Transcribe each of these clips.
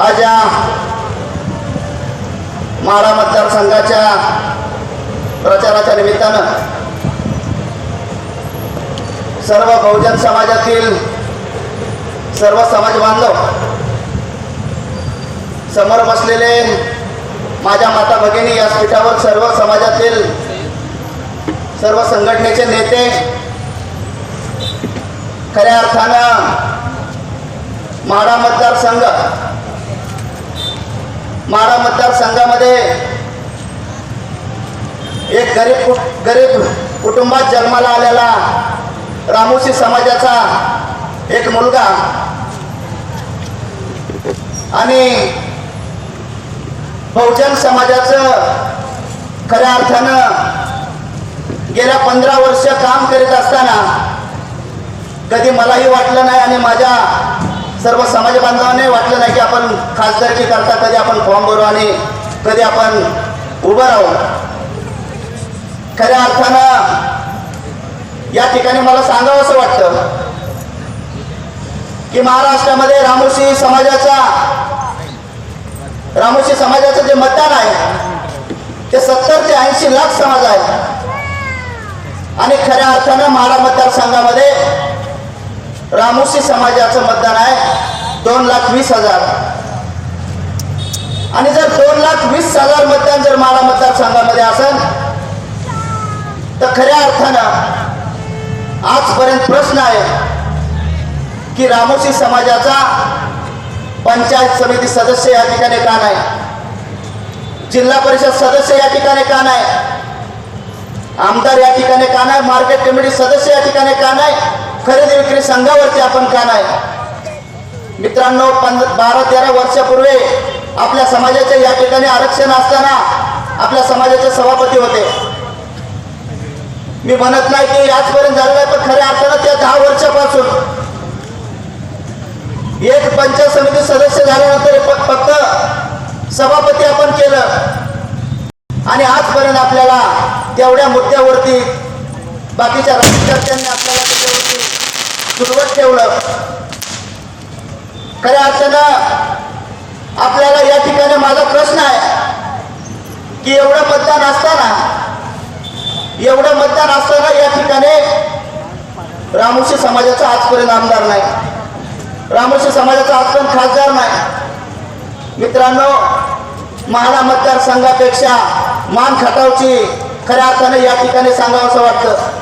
आज या माळा मतदारसंघाच्या प्रचाराच्या निमित्तानं सर्व बहुजन समाजातील सर्व समाज बांधव समोर बसलेले माझ्या माता भगिनी व्यासपीठावर सर्व समाजातील सर्व संघटनेचे नेते खऱ्या अर्थानं माढा मतदारसंघ माढा मतदारसंघामध्ये एक गरीब गरीब कुटुंबात जन्माला आलेला रामोशी समाजाचा एक मुलगा आणि बहुजन समाजाचं खऱ्या अर्थानं गेल्या पंधरा वर्ष काम करीत असताना कधी मलाही वाटलं नाही आणि माझ्या सर्व समाज बांधवाने वाटलं नाही की आपण खासदारकी करता कधी आपण फॉर्म भरू आणि कधी आपण उभं राहू. खऱ्या अर्थानं या ठिकाणी मला सांगावं असं वाटतं की महाराष्ट्रामध्ये रामोशी समाजाचा रामोशी समाजाचं जे मतदान आहे ते सत्तर ते ऐंशी लाख समाज आहे. आणि खऱ्या अर्थानं महाडा मतदारसंघामध्ये रामोशी समाजाचं मतदान आहे. दोन लाख वीस हजार. आणि जर दोन लाख वीस हजार मतदान जर माळा मतदारसंघामध्ये असेल तर खऱ्या अर्थानं आजपर्यंत प्रश्न आहे की रामोशी समाजाचा पंचायत समिती सदस्य या ठिकाणी का नाही? जिल्हा परिषद सदस्य या ठिकाणी का नाही? आमदार या ठिकाणी का नाही? मार्केट कमिटी सदस्य या ठिकाणी का नाही? खरेदी विक्री संघावरती आपण का नाही? मित्रांनो पंध बारा तेरा वर्षापूर्वी आपल्या समाजाचे या ठिकाणी आरक्षण असताना आपल्या समाजाचे सभापती होते. मी म्हणत नाही की आजपर्यंत झालेलं पण खऱ्या अर्थानं त्या दहा वर्षापासून एक पंचायत समिती सदस्य झाल्यानंतर फक्त सभापती आपण केलं. आणि आजपर्यंत आपल्याला तेवढ्या मुद्द्यावरती बाकीच्या राज्यकर्त्यांनी आपल्याला सुरुवात ठेवलं. खऱ्या अर्थानं आपल्याला या ठिकाणी माझा प्रश्न आहे की एवढं मतदान असताना एवढं मतदान असताना या ठिकाणी रामोशी समाजाचा आजपर्यंत आमदार नाही. रामोशी समाजाचा आजपर्यंत खासदार नाही. मित्रांनो महाडा मतदारसंघापेक्षा मान खटावची खऱ्या अर्थाने या ठिकाणी सांगावं असं वाटतं.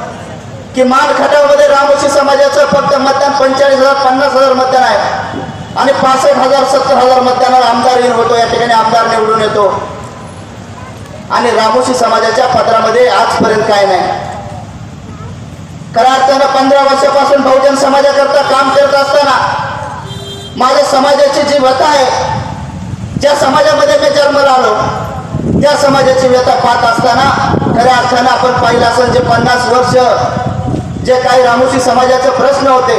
की मान रामोशी समाजाचं फक्त मतदान पंचेचाळीस हजार पन्नास हजार मतदान आहे. आणि पासष्ट हजार सत्तर हजार मतदानावर आमदार येऊन होतो या ठिकाणी आमदार निवडून येतो. आणि रामोशी समाजाच्या पत्रामध्ये आजपर्यंत काय नाही. खऱ्या अर्थानं पंधरा वर्षापासून बहुजन समाजाकरता काम करत असताना माझ्या समाजाची जी व्यथा आहे ज्या समाजामध्ये मी जन्माला आलो त्या समाजाची व्यथा पाहत असताना खऱ्या अर्थानं आपण पाहिलं असेल जे पन्नास वर्ष जे काही रामोशी समाजाचे प्रश्न होते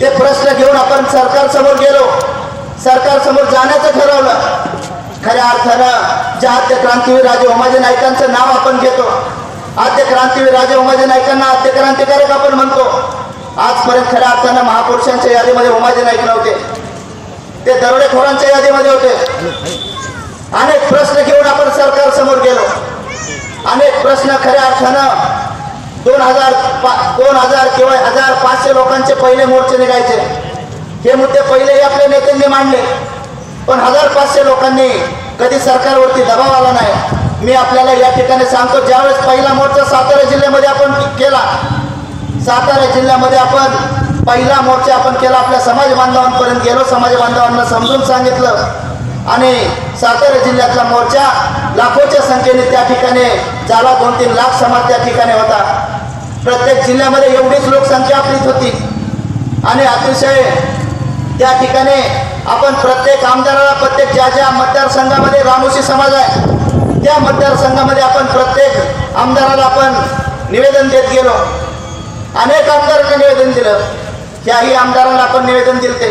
ते प्रश्न घेऊन आपण सरकारसमोर गेलो. सरकारसमोर जाण्याचं ठरवलं. खऱ्या अर्थानं ज्या आद्य क्रांतीवीर राजे उमाजी नाईकांचं नाव आपण घेतो आद्य क्रांतीवीर राजे उमाजी नाईकांना आद्य क्रांतिकारक आपण म्हणतो. आजपर्यंत खऱ्या अर्थानं महापुरुषांच्या यादीमध्ये उमाजी नाईक नव्हते. ते दरोडेखोरांच्या यादीमध्ये होते. अनेक प्रश्न घेऊन आपण सरकार समोर गेलो. अनेक प्रश्न खऱ्या अर्थानं दोन हजार दोन हजार किंवा हजार पाचशे लोकांचे पहिले मोर्चे निघायचे. हे मुद्दे पहिलेही आपल्या नेत्यांनी मांडले. पण हजार पाचशे लोकांनी कधी सरकारवरती दबाव आला नाही. मी आपल्याला या ठिकाणी सांगतो ज्यावेळेस पहिला मोर्चा सातारा जिल्ह्यामध्ये आपण केला सातारा जिल्ह्यामध्ये आपण पहिला मोर्चा आपण केला आपल्या समाज बांधवांपर्यंत गेलो समाज बांधवांना समजून सांगितलं. आणि सातारा जिल्ह्यातला मोर्चा लाखोच्या संख्येने त्या ठिकाणी झाला दोन तीन लाख समाज त्या ठिकाणी होता. प्रत्येक जिल्ह्यामध्ये एवढीच लोकसंख्या आपलीच होती. आणि अतिशय त्या ठिकाणी आपण प्रत्येक आमदाराला प्रत्येक ज्या ज्या मतदारसंघामध्ये रामोशी समाज आहे त्या मतदारसंघामध्ये आपण प्रत्येक आमदाराला आपण निवेदन देत गेलो. अनेक आमदारांना निवेदन दिलं. त्याही आमदारांना आपण निवेदन दिलं ते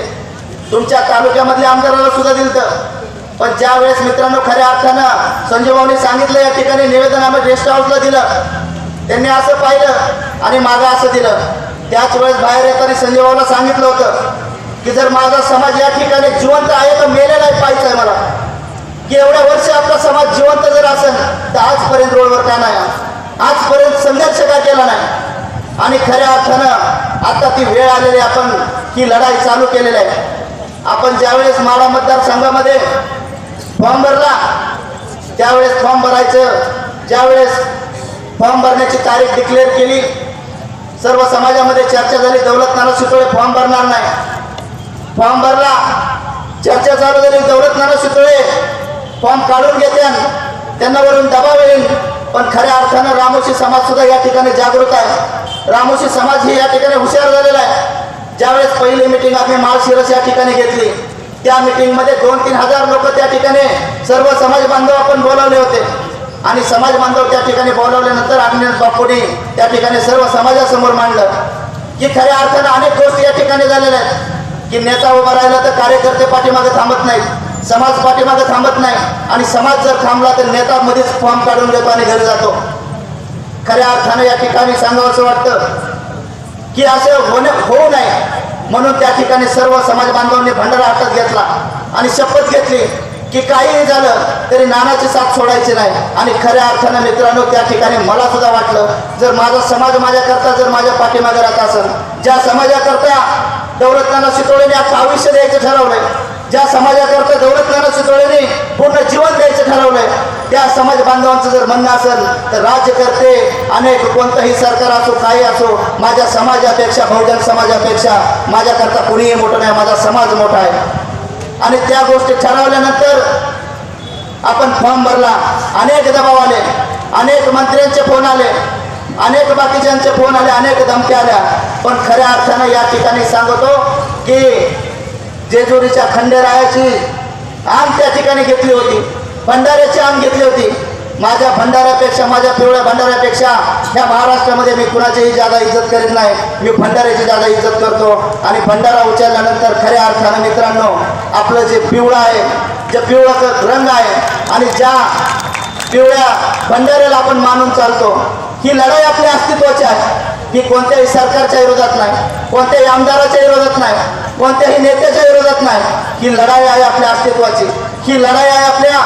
तुमच्या तालुक्यामधल्या आमदाराला सुद्धा दिलं पण ज्या वेळेस मित्रांनो खऱ्या अर्थानं संजय सांगितलं या ठिकाणी निवेदन आम्ही गेस्ट हाऊसला दिलं. त्यांनी असं पाहिलं आणि मागं असं दिलं. त्याच वेळेस बाहेर येताना संजय भाऊला सांगितलं होतं की जर माझा समाज या ठिकाणी जिवंत आहे तर मेलेला पाहिजे पाहायचं आहे मला. की एवढ्या वर्ष आपला समाज जिवंत जर असेल तर आजपर्यंत रोडवर का नाही आजपर्यंत संघर्ष का केला नाही? आणि खऱ्या अर्थानं आता ती वेळ आलेली आहे, आपण ही लढाई चालू केलेली आहे. आपण ज्यावेळेस माळा मतदारसंघामध्ये फॉर्म भरला त्यावेळेस फॉर्म भरायचं ज्यावेळेस फॉर्म भरण्याची तारीख डिक्लेअर केली. सर्व समाजामध्ये चर्चा झाली. दौलत नाना फॉर्म भरणार नाही. फॉर्म भरला. चर्चा चालू झाली. दौलत नाना शितोळे फॉर्म काढून घेते त्यांना वरून दबाव येईल. पण खऱ्या अर्थानं रामोशी समाज सुद्धा या ठिकाणी जागृत आहे. रामोशी समाज ही या ठिकाणी हुशार झालेला आहे. ज्यावेळेस पहिली मिटिंग आम्ही माळशिरस या ठिकाणी घेतली. त्या मिटिंगमध्ये दोन तीन हजार लोक त्या ठिकाणी सर्व समाज बांधव आपण बोलावले होते. आणि समाज बांधव त्या ठिकाणी बोलावल्यानंतर अग्निनाथ बापूने त्या ठिकाणी सर्व समाजासमोर मांडलं. की खऱ्या अर्थानं अनेक गोष्टी या ठिकाणी झालेल्या आहेत. की नेता उभा राहिला तर कार्यकर्ते पाठीमागे थांबत नाही समाज पाठीमागे थांबत नाही. आणि समाज जर थांबला तर नेता मध्येच फॉर्म काढून घेतो आणि घरी जातो. खऱ्या अर्थानं या ठिकाणी सांगावं असं वाटतं की असं होणे होऊ नये. म्हणून त्या ठिकाणी सर्व समाज बांधवांनी भंडारा हातात घेतला आणि शपथ घेतली. की काहीही झालं तरी नानाची साथ सोडायची नाही. आणि खऱ्या अर्थानं मित्रांनो त्या ठिकाणी मला सुद्धा वाटलं जर माझा समाज माझ्याकरता जर माझ्या पाठीमागे राहत असेल ज्या समाजाकरता दौलतनाना शितोळेने आता आयुष्य द्यायचं ठरवलंय ज्या समाजाकरता दौलतनाना शितोळेने पूर्ण जीवन द्यायचं ठरवलंय त्या समाज बांधवांचं जर म्हणणं असेल तर राज्यकर्ते अनेक कोणतंही सरकार असो काही असो माझ्या समाजापेक्षा बहुजन समाजापेक्षा माझ्याकरता कुणीही मोठं नाही माझा समाज मोठा आहे. आणि त्या गोष्टी ठरवल्यानंतर आपण फॉर्म भरला. अनेक दबाव आले. अनेक मंत्र्यांचे फोन आले. अनेक बाकीच्यांचे फोन आले. अनेक धमक्या आल्या. पण खऱ्या अर्थानं या ठिकाणी सांगतो की जेजुरीच्या खंडेरायाची आम त्या ठिकाणी घेतली होती. भंडाऱ्याची आण घेतली होती. माझ्या भंडाऱ्यापेक्षा माझ्या पिवळ्या भंडाऱ्यापेक्षा ह्या महाराष्ट्रामध्ये मी कुणाचीही जादा इज्जत करीत नाही. मी भंडाऱ्याची जादा इज्जत करतो. आणि भंडारा उचलल्यानंतर खऱ्या अर्थानं मित्रांनो आपलं जे पिवळं आहे जे पिवळाचं रंग आहे आणि ज्या पिवळ्या भंडाऱ्याला आपण मानून चालतो ही लढाई आपल्या अस्तित्वाची आहे. ही कोणत्याही सरकारच्या विरोधात नाही कोणत्याही आमदाराच्या विरोधात नाही कोणत्याही नेत्याच्या विरोधात नाही. ही लढाई आहे आपल्या अस्तित्वाची. ही लढाई आहे आपल्या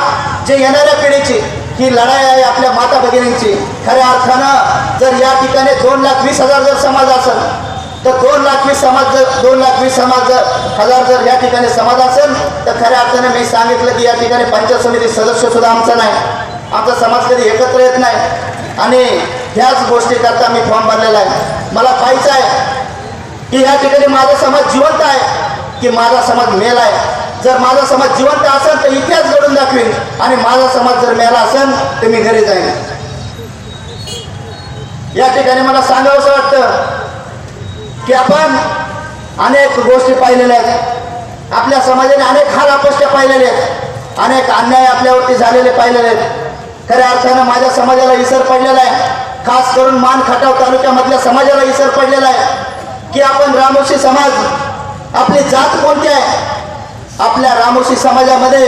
जे येणाऱ्या पिढीची. ही लढाई आहे आपल्या माता भगिनींची. खऱ्या अर्थानं जर या ठिकाणी दोन लाख वीस हजार जर समाज असेल तर दोन लाख वीस समाज जर दोन लाख वीस समाज जर हजार जर या ठिकाणी समाज असेल तर खऱ्या अर्थाने मी सांगितलं की या ठिकाणी पंचायत समिती सदस्य सुद्धा आमचा नाही. आमचा समाज कधी एकत्र येत नाही. आणि ह्याच गोष्टीकरता मी फॉर्म भरलेला आहे. मला पाहायचं आहे की ह्या ठिकाणी माझा समाज जिवंत आहे की माझा समाज मेला आहे? जर माझा समाज जिवंत असेल तर इतिहास घडून दाखवेन. आणि माझा समाज जर मेला असेल तर मी घरी जाईन. या ठिकाणी मला सांगावंसं वाटतं की आपण अनेक गोष्टी पाहिलेल्या आहेत. आपल्या समाजाने अनेक हाल अपष्ट्या पाहिलेल्या आहेत. अनेक अन्याय आपल्यावरती झालेले पाहिलेले आहेत. खऱ्या अर्थानं माझ्या समाजाला इसर पडलेला आहे. खास करून मान खटाव तालुक्यामधल्या समाजाला इसर पडलेला आहे. की आपण रामोशी समाज आपली जात कोणती आहे? आपल्या रामोशी समाजामध्ये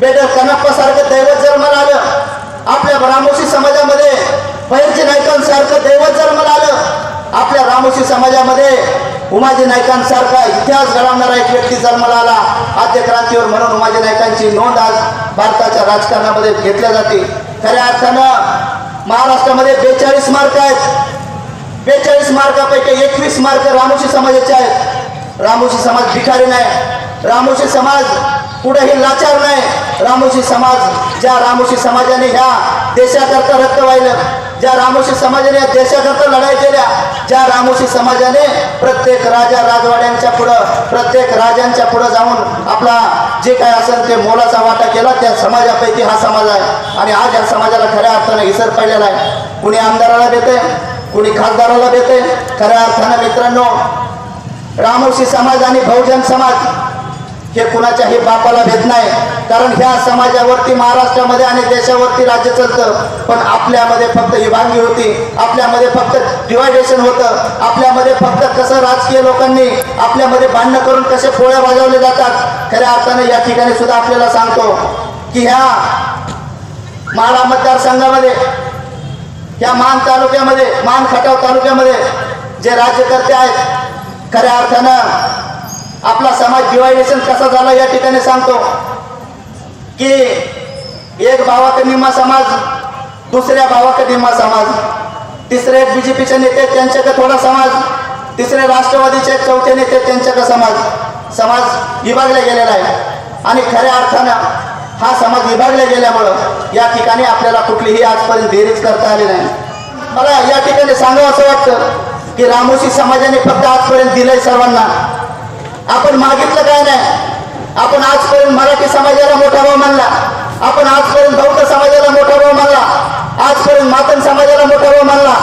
बेडर कनप्पासारखं दैवत जन्माला आलं आपल्या रामोशी समाजामध्ये बैरजी नायकांसारखं दैवत जन्माला आलं आपल्या रामोशी समाजामध्ये उमाजी नायकांसारखा इतिहास घडवणारा एक व्यक्ती जन्माला आला आद्य क्रांतीवर म्हणून उमाजी नायकांची नोंद आज भारताच्या राजकारणामध्ये घेतल्या जाते. खऱ्या अर्थानं महाराष्ट्रामध्ये बेचाळीस मार्क आहेत. बेचाळीस मार्कापैकी एकवीस मार्क रामोशी समाजाचे आहेत. रामोशी समाज भिकारी नाही. रामोशी समाज कुठेही लाचार नाही. रामोशी समाज ज्या रामोशी समाजाने ह्या देशाकरता रक्त वाहिलं ज्या रामोशी समाजाने या देशाकरता लढाई केल्या ज्या रामोशी समाजाने प्रत्येक राजा राजवाड्यांच्या पुढं प्रत्येक राजांच्या पुढं जाऊन आपला जे काय असेल ते मोलाचा वाटा केला त्या समाजापैकी हा समाज आहे. आणि आज या समाजाला खऱ्या अर्थानं इसर पडलेला आहे. कुणी आमदाराला देते कुणी खासदाराला देते खऱ्या अर्थानं मित्रांनो रामोशी समाज आणि बहुजन समाज हे कुणाच्याही बापाला भेट नाही. कारण ह्या समाजावरती महाराष्ट्रामध्ये आणि देशावरती राज्य चालतं. पण आपल्यामध्ये फक्त विभागणी होती. आपल्यामध्ये फक्त डिवायडेशन होतं. आपल्यामध्ये फक्त कसं राजकीय लोकांनी आपल्यामध्ये भांडणं करून कसे पोळ्या वाजवले जातात खऱ्या अर्थाने या ठिकाणी सुद्धा आपल्याला सांगतो की ह्या माळा मतदारसंघामध्ये या मान तालुक्यामध्ये मान खटाव तालुक्यामध्ये जे राज्यकर्ते आहेत खऱ्या अर्थानं आपला समाज डिवायडेशन कसा झाला या ठिकाणी सांगतो. की एक भावाक निम्मा समाज दुसऱ्या भावाक निम्मा समाज. तिसरे एक बीजेपीचे नेते त्यांच्याकडे थोडा समाज तिसरे राष्ट्रवादीचे चौथे नेते त्यांच्याकडे समाज. समाज विभागला गेलेला आहे. आणि खऱ्या अर्थानं हा समाज विभागला गेल्यामुळं या ठिकाणी आपल्याला कुठलीही आजपर्यंत बेरीज करता आली नाही. मला या ठिकाणी सांगावं असं वाटतं की रामोशी समाजाने फक्त आजपर्यंत दिलंय सर्वांना. आपण मागितलं काय नाही? आपण आजपर्यंत मराठी समाजाला मोठा भाव मानला. आपण आजपर्यंत बौद्ध समाजाला मोठा भाव मानला. आजपर्यंत मातन समाजाला मोठा भाव मानला.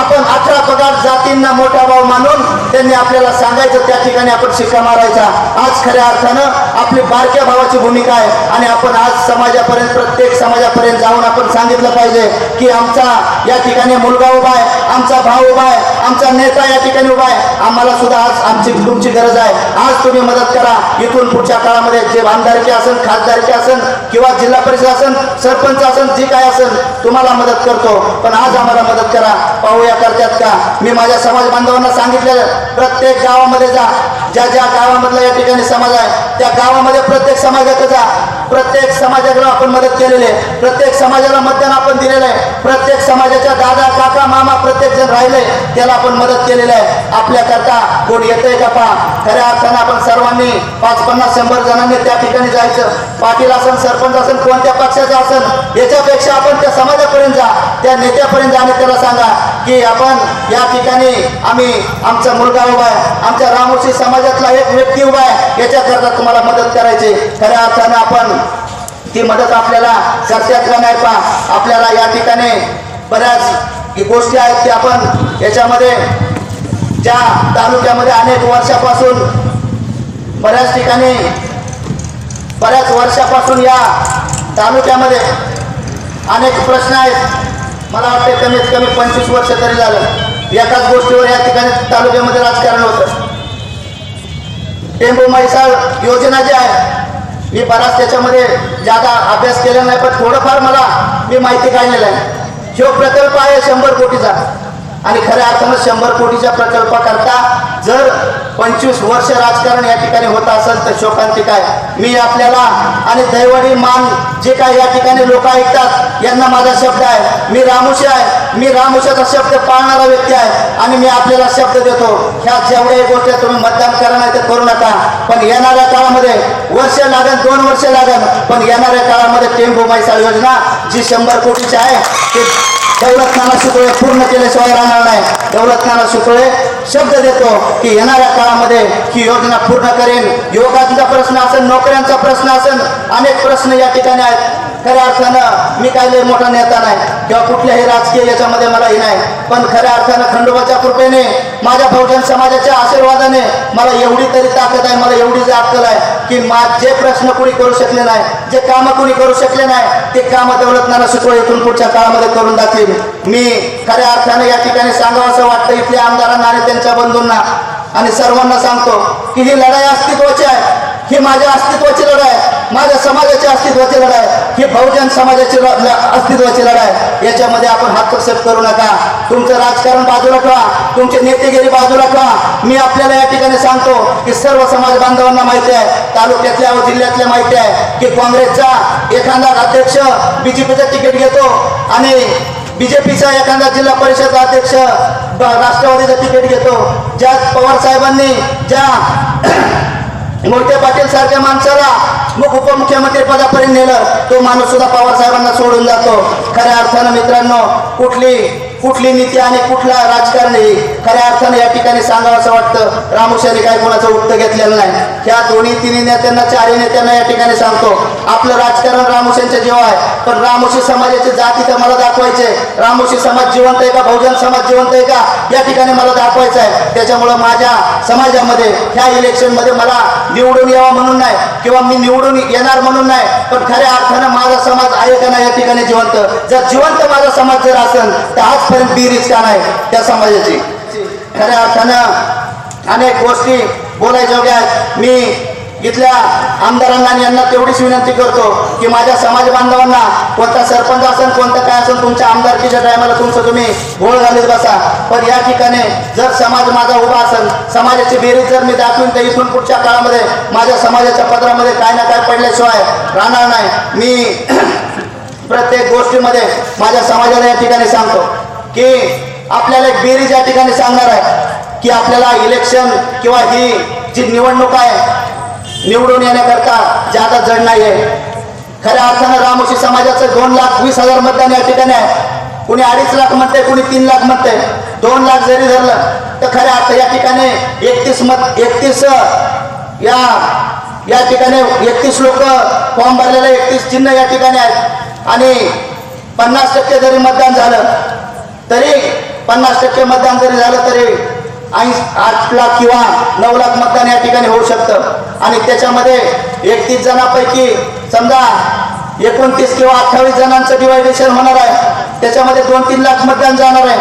आपण अठरा पगार जातींना मोठा भाव मानून त्यांनी आपल्याला सांगायचं त्या ठिकाणी आपण शिक्का मारायचा. आज खऱ्या अर्थानं आपली बारक्या भावाची भूमिका आहे. आणि आपण आज समाजापर्यंत प्रत्येक समाजापर्यंत जाऊन आपण सांगितलं पाहिजे की आमचा या ठिकाणी मुलगा उभा आहे आमचा भाऊ उभा आहे आमचा नेता या ठिकाणी उभा आहे. आम्हाला सुद्धा आज आमची तुमची गरज आहे. आज तुम्ही मदत करा. इथून पुढच्या काळामध्ये जे आमदारकी असेल खासदारकी असेल किंवा जिल्हा परिषद असेल सरपंच असेल जे काय असेल तुम्हाला मदत करतो. पण आज आम्हाला मदत करा. पाहूया करतात का? मी माझ्या समाज बांधवांना सांगितलेलं प्रत्येक गावामध्ये जा. ज्या ज्या गावामधला या ठिकाणी समाज आहे त्या गावामध्ये प्रत्येक समाजाचं जा. प्रत्येक समाजाला आपण मदत केलेली आहे. प्रत्येक समाजाला मतदान आपण दिलेलं आहे. प्रत्येक समाजाच्या दादा काका मामा प्रत्येक जण राहिले त्याला आपण मदत केलेली आहे. आपल्याकरता कोण येतंय का पा खऱ्या अर्थानं आपण सर्वांनी पाच पन्नास शंभर जणांनी त्या ठिकाणी जायचं. पाटील असन सरपंच असन कोणत्या पक्षाचं असन याच्यापेक्षा आपण त्या समाजापर्यंत जा. त्या नेत्यापर्यंत जाणे त्याला सांगा की आपण या ठिकाणी आम्ही आमचा मुलगा उभा आहे. आमच्या रामोशी समाजातला एक व्यक्ती उभा आहे. याच्याकरता तुम्हाला मदत करायची. खऱ्या अर्थानं आपण ती मदत आपल्याला करतात नाही पा आपल्याला या ठिकाणी बऱ्याच गोष्टी आहेत की आपण याच्यामध्ये ज्या तालुक्यामध्ये अनेक वर्षापासून बऱ्याच ठिकाणी बऱ्याच वर्षापासून या तालुक्यामध्ये अनेक प्रश्न आहेत. मला वाटते कमीत कमी पंचवीस वर्ष तरी झालं. एकाच गोष्टीवर या ठिकाणी तालुक्यामध्ये राजकारण होतं. टेंबू म्हैसाळ योजना जी आहे मी बराच त्याच्यामध्ये जादा अभ्यास केला नाही पण थोडंफार मला मी माहिती काढलेलं आहे. जो प्रकल्प आहे शंभर कोटीचा आणि खऱ्या अर्थानं शंभर कोटीच्या प्रकल्पाकरता जर पंचवीस वर्ष राजकारण या ठिकाणी होत असेल तर शोकांतिक आहे. मी आपल्याला आणि दैवडी मान जे काय या ठिकाणी लोक ऐकतात यांना माझा शब्द आहे. मी रामुशी आहे. मी रामुशाचा शब्द पाळणारा व्यक्ती आहे. आणि मी आपल्याला शब्द देतो. ह्या जेवढ्या गोष्टी तुम्ही मतदान करा नाही तर करू नका. पण येणाऱ्या काळामध्ये वर्ष लागेल दोन वर्ष लागेल पण येणाऱ्या काळामध्ये टेंबू मैसाळ योजना जी शंभर कोटीची आहे ते दौलत सुतळे पूर्ण केल्याशिवाय राहणार नाही. दौलत सुतळे शब्द देतो की येणाऱ्या काळामध्ये ही योजना पूर्ण करेन. युवकांचा प्रश्न असेल नोकऱ्यांचा प्रश्न असेल अनेक प्रश्न या ठिकाणी आहेत. खऱ्या अर्थानं मी काय लय मोठा नेता नाही किंवा कुठल्याही राजकीय याच्यामध्ये मला हे नाही. पण खऱ्या अर्थानं खंडोबाच्या कृपेने माझ्या बहुजन समाजाच्या आशीर्वादाने मला एवढी तरी ताकद आहे मला एवढी जी अक्कल आहे की मा जे प्रश्न कोणी करू शकले नाही जे कामं कोणी करू शकले नाही ते कामं दौलतनाला शिकवू इथून पुढच्या काळामध्ये करून जातील मी खऱ्या अर्थानं या ठिकाणी सांगावं असं वाटतं इथल्या आमदारांना आणि त्यांच्या बंधूंना. आणि सर्वांना सांगतो की ही लढाई अस्तित्वाची आहे. ही माझ्या अस्तित्वाची लढाई आहे. माझ्या समाजाची अस्तित्वाची लढाई. आहे ही बहुजन समाजाची अस्तित्वाची लढाई. आहे याच्यामध्ये आपण हस्तक्षेप करू नका. तुमचं राजकारण बाजूला ठेवा. तुमचे नेतेगिरी बाजूला ठेवा. मी आपल्याला या ठिकाणी सांगतो की सर्व समाज बांधवांना माहिती आहे. तालुक्यातल्या व जिल्ह्यातल्या माहिती आहे की काँग्रेसचा एखादा अध्यक्ष बीजेपीचं तिकीट घेतो आणि बीजेपीचा एखादा जिल्हा परिषदचा अध्यक्ष राष्ट्रवादीचं तिकीट घेतो. ज्या पवार साहेबांनी ज्या मोठे पाटील सारख्या माणसाला उपमुख्यमंत्री पदापर्यंत नेलं तो माणूस सुद्धा पवार साहेबांना सोडून जातो. खऱ्या अर्थानं मित्रांनो कुठली कुठली नीती आणि कुठला राजकारणी खऱ्या अर्थाने या ठिकाणी सांगावं असं वाटतं? रामोशाने काय कोणाचं उत्तर घेतलेलं नाही. ह्या दोन्ही तिन्ही नेत्यांना चारही नेत्यांना या ठिकाणी सांगतो. आपलं राजकारण रामोशांच्या जीव आहे. पण रामोशी समाजाची जाती तर मला दाखवायचे रामोशी समाज जिवंत आहे का? बहुजन समाज जिवंत आहे का? या ठिकाणी मला दाखवायचं आहे. त्याच्यामुळं माझ्या समाजामध्ये ह्या इलेक्शनमध्ये मला निवडून यावं म्हणून नाही किंवा मी निवडून येणार म्हणून नाही पण खऱ्या अर्थानं माझा समाज आहे का नाही या ठिकाणी जिवंत? जर जिवंत माझा समाज जर असेल तर आजपर्यंत बी रिक्षा नाही त्या समाजाची. खऱ्या अर्थानं अनेक गोष्टी बोलायच्या आहेत मी इथल्या आमदारांना आणि यांना तेवढीच विनंती करतो की माझ्या समाज बांधवांना कोणता सरपंच असेल कोणतं काय असेल तुमच्या आमदारकीच्या टायमाला तुमचं तुम्ही घोळ घालीत बसा. पण या ठिकाणी जर समाज माझा उभा असेल समाजाची बेरीज जर मी दाखवीन तर इथून पुढच्या काळामध्ये माझ्या समाजाच्या पत्रामध्ये काय ना काय पडल्याशिवाय राहणार नाही. मी प्रत्येक गोष्टीमध्ये माझ्या समाजाला या ठिकाणी सांगतो. की आपल्याला एक बेरीज या ठिकाणी सांगणार आहे की आपल्याला इलेक्शन किंवा ही जी निवडणूक आहे निवडून येण्याकरता जादा जड नाही आहे खऱ्या अर्थानं रामोशी समाजाचं दोन लाख वीस हजार मतदान या ठिकाणी आहे. कुणी अडीच लाख म्हणते कुणी तीन लाख म्हणते दोन लाख जरी धरलं तर खऱ्या अर्थ या ठिकाणी एकतीस मत एकतीस या या ठिकाणी एकतीस लोक फॉर्म भरलेले एकतीस चिन्ह या ठिकाणी आहेत. आणि पन्नास टक्के जरी मतदान झालं तरी पन्नास टक्के मतदान जरी झालं तरी ऐंशी आठ लाख किंवा नऊ लाख मतदान या ठिकाणी होऊ शकतं. आणि त्याच्यामध्ये एकतीस जणांपैकी समजा एकोणतीस किंवा अठ्ठावीस जणांचं डिवायडेशन होणार आहे. त्याच्यामध्ये दोन तीन लाख मतदान जाणार आहे.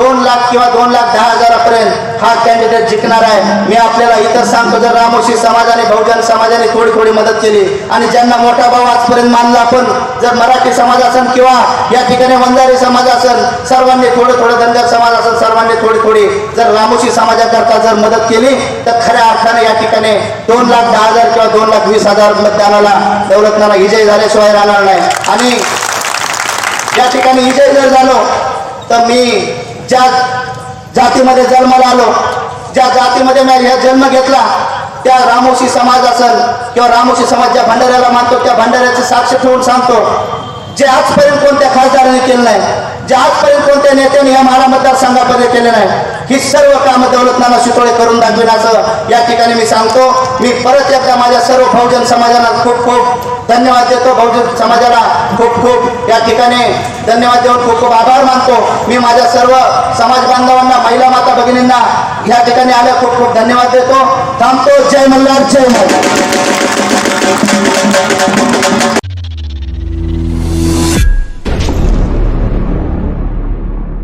दोन लाख किंवा दोन लाख दहा हजारापर्यंत हा कॅन्डिडेट जिंकणार आहे. मी आपल्याला इतर सांगतो जर रामोशी समाजाने बहुजन समाजाने थोडी थोडी मदत केली आणि ज्यांना मोठा भाऊ आजपर्यंत मानला आपण जर मराठी समाज असेल किंवा या ठिकाणी वंजारी समाज असेल सर्वांनी थोडं थोडं धनगर समाज असेल सर्वांनी थोडी थोडी जर रामोशी समाजाकरता जर मदत केली तर खऱ्या अर्थाने या ठिकाणी दोन लाख दहा हजार किंवा दोन लाख वीस हजार मतदानाला दौलतनाला विजय झाल्याशिवाय राहणार नाही. आणि या ठिकाणी विजय जर झालो तर मी ज्या जातीमध्ये जन्माला आलो ज्या जातीमध्ये मी हा जन्म घेतला त्या रामोशी समाज असेल किंवा रामोशी समाज ज्या भांडाऱ्याला मानतो त्या भंडाऱ्याचे साक्ष ठेवून सांगतो जे आजपर्यंत कोणत्या खासदाराने केलं नाही जे आजपर्यंत कोणत्या नेत्याने या महारा मतदारसंघामध्ये केले नाही ही सर्व कामं दौलतनाना शितोळे करून दाखविण्याचं या ठिकाणी मी सांगतो. मी परत एकदा माझ्या सर्व बहुजन समाजाला खूप खूप धन्यवाद देतो बहुजन समाजाला. खूप खूप या ठिकाणी धन्यवाद देऊन खूप खूप आभार मानतो. मी माझ्या सर्व समाज बांधवांना महिला माता भगिनींना या ठिकाणी आल्या खूप खूप धन्यवाद देतो. थांबतो. जय मल्हार जय मल्हार.